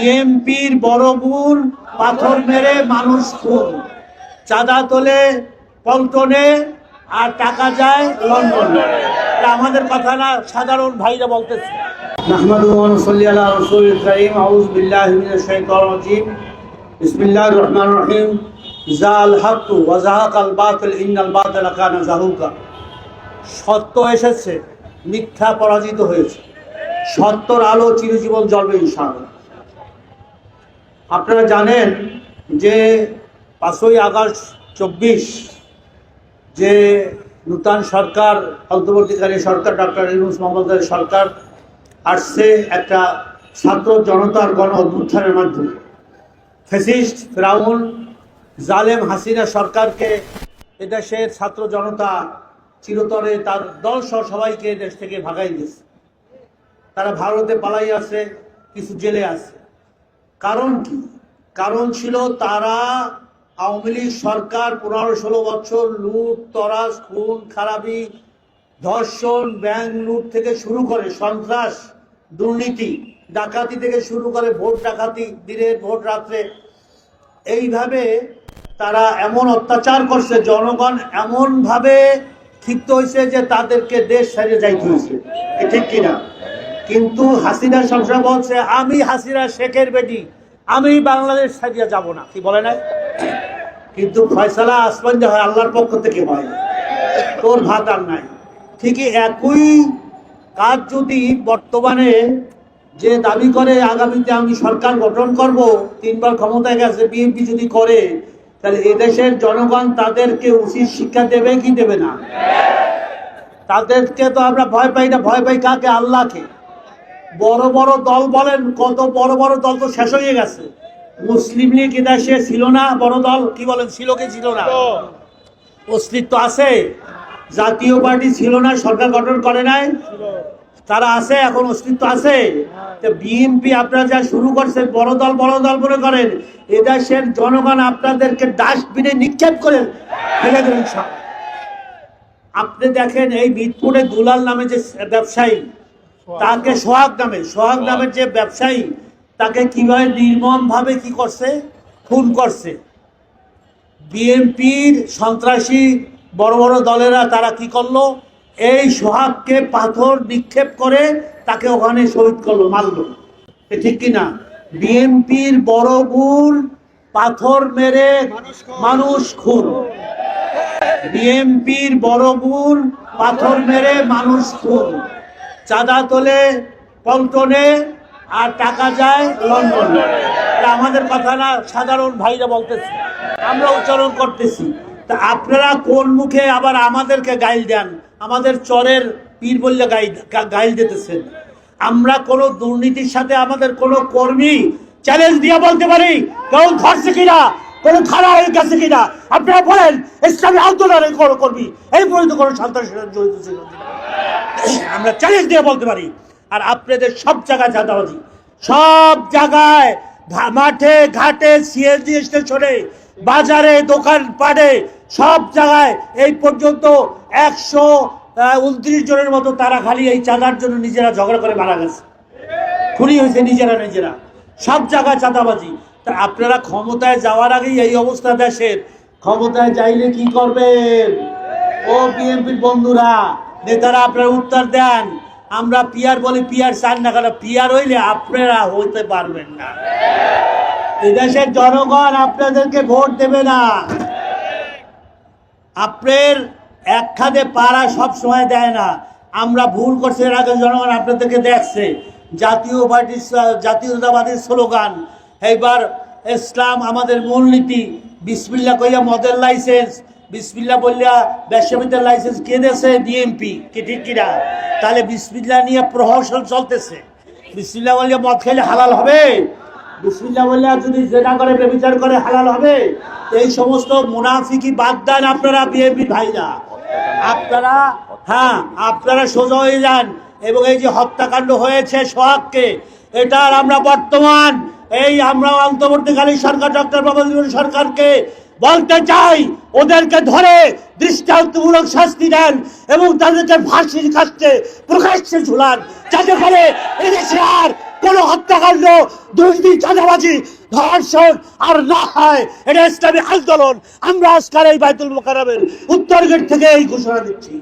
বিএমপির বড় গুণ, পাথর মেরে মানুষ খুন। চাঁদা তোলে পল্টনে আর টাকা যায় লন্ডনে। আমাদের কথা না, সাধারণ ভাইরা বলতেছে। নাহমাদুন জাল সত্য এসেছে, মিথ্যা পরাজিত হয়েছে। সত্যর আলো চিরজীবন জ্বলবে ইনশাআল্লাহ। আপনারা জানেন যে পাঁচই আগস্ট চব্বিশ যে নূতন সরকার অন্তর্বর্তীকারী সরকার ডক্টর ইউনুস মোহাম্মদের সরকার আসছে একটা ছাত্র জনতার গণ অভ্যুত্থানের মাধ্যমে। ফেসিস্ট, ফেরাউন, জালেম হাসিনা সরকারকে এদেশের ছাত্র জনতা চিরতরে তার দল সহ সবাইকে দেশ থেকে ভাগাই দিয়েছে। তারা ভারতে পালাই আছে, কিছু জেলে আছে। কারণ কি? কারণ ছিল তারা আওয়ামী লীগ সরকার পনেরো ষোলো বছর লুট তরাস খুন, খারাপি, ধর্ষণ ব্যাংক লুট থেকে শুরু করে সন্ত্রাস, দুর্নীতি, ডাকাতি থেকে শুরু করে ভোট ডাকাতি দিনের ভোট রাত্রে। এইভাবে তারা এমন অত্যাচার করছে, জনগণ এমনভাবে ক্ষিপ্ত হয়েছে যে তাদেরকে দেশ ছেড়ে যাইতে হয়েছে। ঠিক কিনা? কিন্তু হাসিনা সবসময় বলছে, আমি হাসিনা শেখের বেটি। আমি বাংলাদেশ ছাড়িয়ে যাব না। কি বলে নাই? কিন্তু ফয়সালা আসমান যে হয়, আল্লাহর পক্ষ থেকে হয়। তোর ভাত আর নাই। ঠিকই একই কাজ যদি বর্তমানে যে দাবি করে, আগামীতে আমি সরকার গঠন করব, তিনবার ক্ষমতায় গেছে, বিএনপি যদি করে, তাহলে এদেশের জনগণ তাদেরকে উচিত শিক্ষা দেবে কি দেবে না? তাদেরকে তো আমরা ভয় পাই না। ভয় পাই কাকে? আল্লাহকে। বড় বড় দল বলেন কত বড় বড় দল তো শেষ হয়ে গেছে। মুসলিম লীগ এদেশে ছিল না বড় দল কি বলেন ছিল কি ছিল না? অস্তিত্ব আছে জাতীয় পার্টি ছিল না সরকার গঠন করে নাই। তারা আছে এখন অস্তিত্ব আছে। বিএনপি আপনারা যা শুরু করছেন বড় দল বড় দল মনে করেন এদেশের জনগণ আপনাদেরকে ডাস্টবিনে নিক্ষেপ করে ফেলে দেবেন সব আপনি দেখেন এই মিরপুরে দুলাল নামে যে ব্যবসায়ী তাকে সোহাগ নামে সোহাগ নামের যে ব্যবসায়ী তাকে কীভাবে নির্মম ভাবে কি করছে? খুন করছে। বিএনপির সন্ত্রাসী বড় বড় দলেরা তারা কি করল? এই সোহাগকে পাথর নিক্ষেপ করে তাকে ওখানে শহীদ করল মারলো। ঠিক কিনা বিএনপির বড় গুণ পাথর মেরে মানুষ খুন। বিএনপির বড় গুণ পাথর মেরে মানুষ খুন। চাঁদা তোলে পল্টনে আর টাকা যায় লন্ডন। আমাদের কথা না, সাধারণ ভাইরা বলতেছে। আমরা উচ্চারণ করতেছি। তা আপনারা কোন মুখে আবার আমাদেরকে গাইল দেন? আমাদের চরের পীর বললে গাই গাইল দিতেছেন। আমরা কোনো দুর্নীতির সাথে আমাদের কোনো কর্মী চ্যালেঞ্জ দিয়ে বলতে পারি? কেউ ধরছে কিনা? কোন খারাপ হয়ে গেছে কিনা? আপনারা বলেন, ইসলামী আন্দোলনের কোনো কর্মী এই পর্যন্ত কোনো সন্ত্রাসের জড়িত ছিল? আমরা চ্যালেঞ্জ দিয়ে বলতে পারি। আর আপনাদের সব জায়গায় চাঁদাবাজি। সব জায়গায় মাঠে, ঘাটে সিএনজি স্টেশনে বাজারে দোকান পাড়ে সব জায়গায় এই পর্যন্ত একশো উনত্রিশ জনের মতো তারা খালি এই চাঁদার জন্য নিজেরা ঝগড়া করে মারা গেছে। খুনি হয়েছে নিজেরা নিজেরা। সব জায়গায় চাঁদাবাজি। তা আপনারা ক্ষমতায় যাওয়ার আগেই এই অবস্থা দেশের। ক্ষমতায় যাইলে কি করবেন? ও বিএনপির বন্ধুরা নেতারা আপনারা উত্তর দেন। আমরা পিয়ার বলি, পিয়ার চান না কেন, পিয়ার হইলে আপনারা হইতে পারবেন না। এদেশের জনগণ আপনাদেরকে ভোট দেবে না। আপনার এক খাদে পাড়া সব সময় দেয় না। আমরা ভুল করছি, এর আগে জনগণ আপনাদেরকে দেখছে। জাতীয় পার্টির জাতীয়তাবাদীর স্লোগান, এইবার ইসলাম আমাদের মূলনীতি। বিসমিল্লা কইয়া মদের লাইসেন্স বিসমিল্লা বললিয়া ব্যবসাবিদের লাইসেন্স কে দেছে ডিএমপি। কি ঠিক কিনা? তাহলে বিসমিল্লা নিয়ে প্রহসন চলতেছে। বিসমিল্লা বললিয়া মদ খেলে হালাল হবে। বিসমিল্লা বললে যদি জেনা করে বেবিচার করে, হালাল হবে। এই সমস্ত মুনাফিকি বাদ দেন আপনারা বিএনপি ভাইরা। আপনারা হ্যাঁ আপনারা সোজা হয়ে যান। এবং এই যে হত্যাকাণ্ড হয়েছে সোহাগকে এটার আমরা বর্তমান, এই আমরা অন্তর্বর্তীকালীন সরকার, ডক্টর বাবা সরকারকে বলতে চাই, ওদেরকে ধরে দৃষ্টান্তমূলক শাস্তি দেন এবং তাদেরকে ফাঁসির কাছে প্রকাশ্যে ঝুলান। যাতে করে এদেশে আর কোন হত্যাকাণ্ড, দুর্নীতি, চাঁদাবাজি, ধর্ষণ আর না হয়। এটা ইসলামী আন্দোলন। আমরা আজকাল এই বাইতুল মোকারমের উত্তর গেট থেকে এই ঘোষণা দিচ্ছি।